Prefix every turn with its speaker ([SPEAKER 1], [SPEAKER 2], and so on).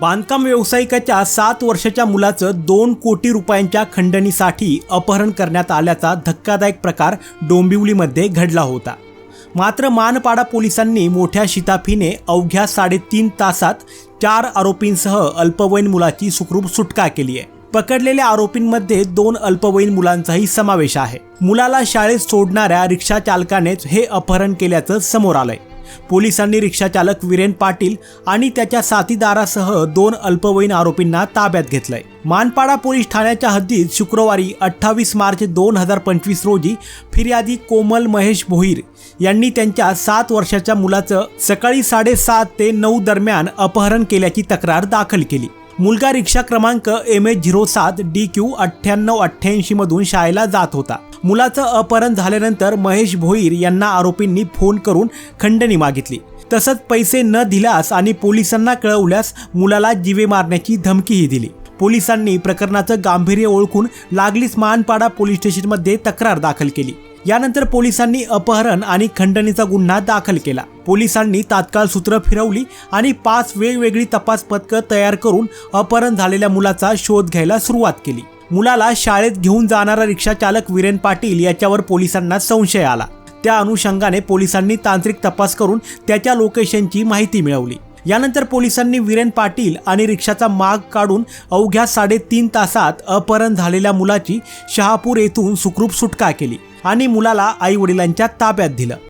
[SPEAKER 1] बांधकाम व्यावसायिकाच्या सात वर्षाच्या मुलाचं दोन कोटी रुपयांच्या खंडणीसाठी अपहरण करण्यात आल्याचा धक्कादायक प्रकार डोंबिवलीमध्ये घडला होता. मात्र मानपाडा पोलिसांनी मोठ्या शिताफीने अवघ्या साडेतीन तासात चार आरोपींसह अल्पवयीन मुलाची सुखरूप सुटका केली आहे. पकडलेल्या आरोपींमध्ये दोन अल्पवयीन मुलांचाही समावेश आहे. मुलाला शाळेत सोडणाऱ्या रिक्षा चालकानेच हे अपहरण केल्याचं समोर आलंय. पोलिसांनी रिक्षाचालक विरेन वीरेन पाटील आणि त्याच्या साथीदारासह दोन अल्पवयीन आरोपींना ताब्यात घेतलंय. मानपाडा पोलीस ठाण्याच्या हद्दीत शुक्रवारी अठ्ठावीस मार्च दोन हजार पंचवीस रोजी फिर्यादी कोमल महेश भोईर यांनी त्यांच्या सात वर्षाच्या मुलाचं सकाळी साडेसात ते नऊ दरम्यान अपहरण केल्याची तक्रार दाखल केली. मुलगा रिक्षा क्रमांक एम एच झिरो सात डी क्यू अठ्ठ्याण्णव अठ्ठ्याऐंशी मधून शाळेला जात होता. मुलाचं अपहरण झाल्यानंतर महेश भोईर यांना आरोपींनी फोन करून खंडणी मागितली. तसंच पैसे न दिल्यास आणि पोलिसांना कळवल्यास मुलाला जीवे मारण्याची धमकीही दिली. पोलिसांनी प्रकरणाचं गांभीर्य ओळखून लागलीच मानपाडा पोलीस स्टेशनमध्ये तक्रार दाखल केली. यानंतर पोलिसांनी अपहरण आणि खंडणीचा गुन्हा दाखल केला. पोलिसांनी तात्काळ सूत्र फिरवली आणि पाच वेगवेगळी तपास पथकं तयार करून अपहरण झालेल्या मुलाचा शोध घ्यायला सुरुवात केली. मुलाला शाळेत घेऊन जाणारा रिक्षा चालक वीरेन पाटील याच्यावर पोलिसांना संशय आला. त्या अनुषंगाने पोलिसांनी तांत्रिक तपास करून त्याच्या लोकेशनची माहिती मिळवली. यानंतर पोलिसांनी वीरेन पाटील आणि रिक्षाचा माग काढून अवघ्या साडेतीन तासात अपहरण झालेल्या मुलाची शहापूर येथून सुखरूप सुटका केली आणि मुलाला आई वडिलांच्या ताब्यात दिलं.